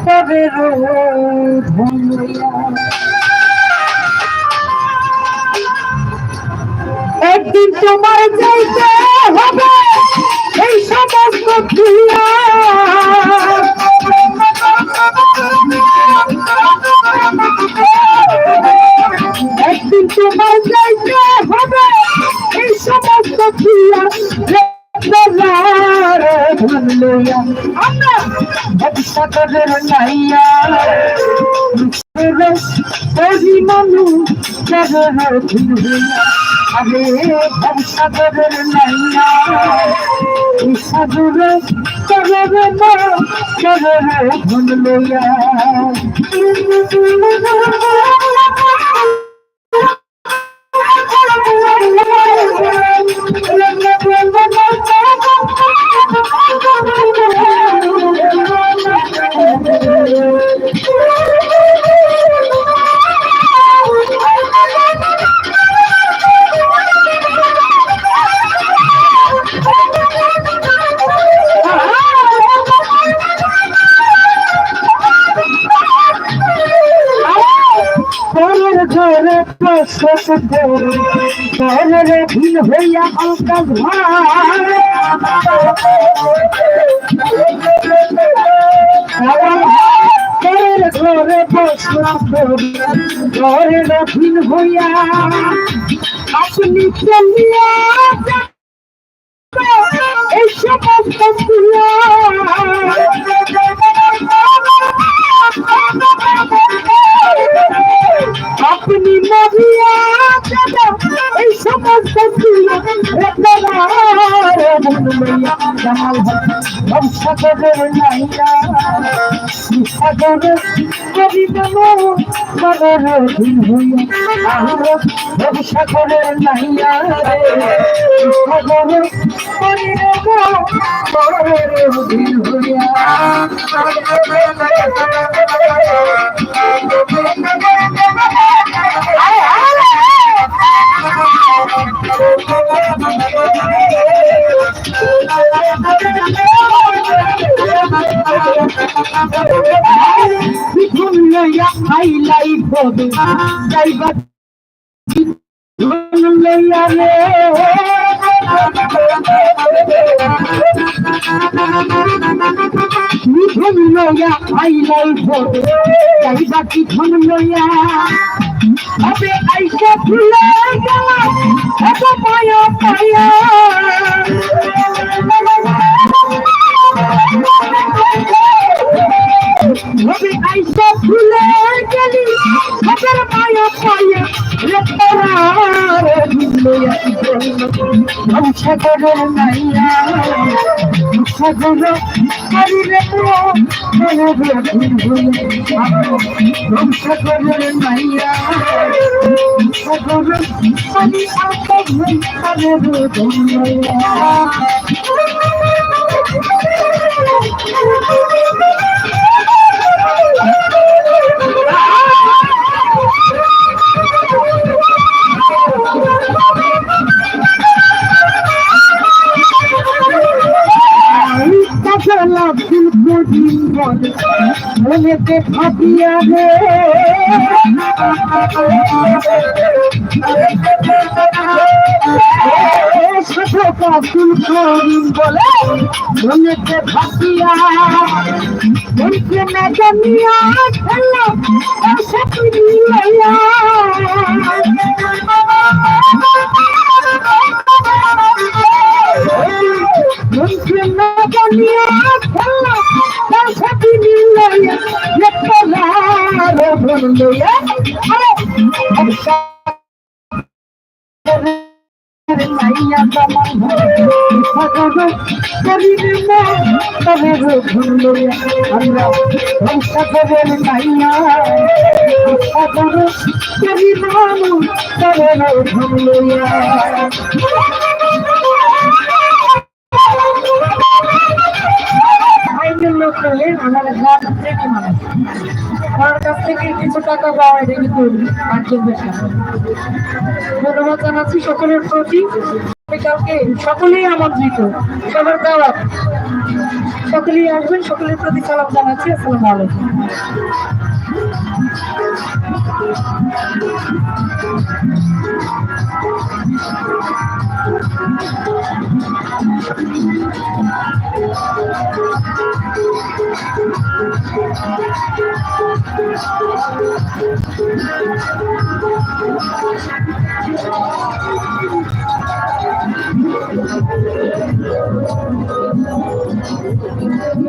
তবে একদিন তোমার যাইতে হবে এই সমস্ত একদিন তোমার যাইতে হবে এই সমস্ত ক্রিয়া আমরা ভবিষ্যতের নাইয়া ওই মানুষ আরে ভবিষ্যতের নাইয়া সাধুরে চলবে না চলবে ধন লইয়া ভিন হইয়া পরের ঘরে প্রসব পরের ভিন হইয়া আপনি চলিয়া এই সমস্ত এই সমস্ত বংশগরের নাইয়া সাগরের করিব মনের দিন হইয়া ভবিষ্যতের নাইয়া রে সাগরের বিধুন বিধুন লইয়া রে বিধুন লইয়া খাইলাই ভবে যাইবা লইয়া? হবে আইসা ফুলে গেলা এত মায়া পায়া হবে আইসা ফুলে গেলি হাজার মায়া পায়া সাগরের নাইয়া সাগর করিলে সাগরের নাইয়া সাগর করি মনেতে ভাবিয়া রে। কাকুল করিম বলে মনেতে ভাবিয়া। মনকে না জানিয়া খেলা সাথী লইয়া আমরা সংসারের মাইয়া করিব তবে লইয়া গ্রামের লোক হলে আমার গ্রাম থেকে মানুষ আমার কাছ থেকে কিছু টাকা পাওয়া রেডি করবি আর্থিক ব্যবসা ধন্যবাদ জানাচ্ছি সকলের প্রতি। কালকে, সকলেই আমন্ত্রিত সবার দাওয়াত। সকলেই আসবেন, সকলের প্রতি সালাম জানাচ্ছি। আসসালাম আলাইকুম। Thank you. Thank you.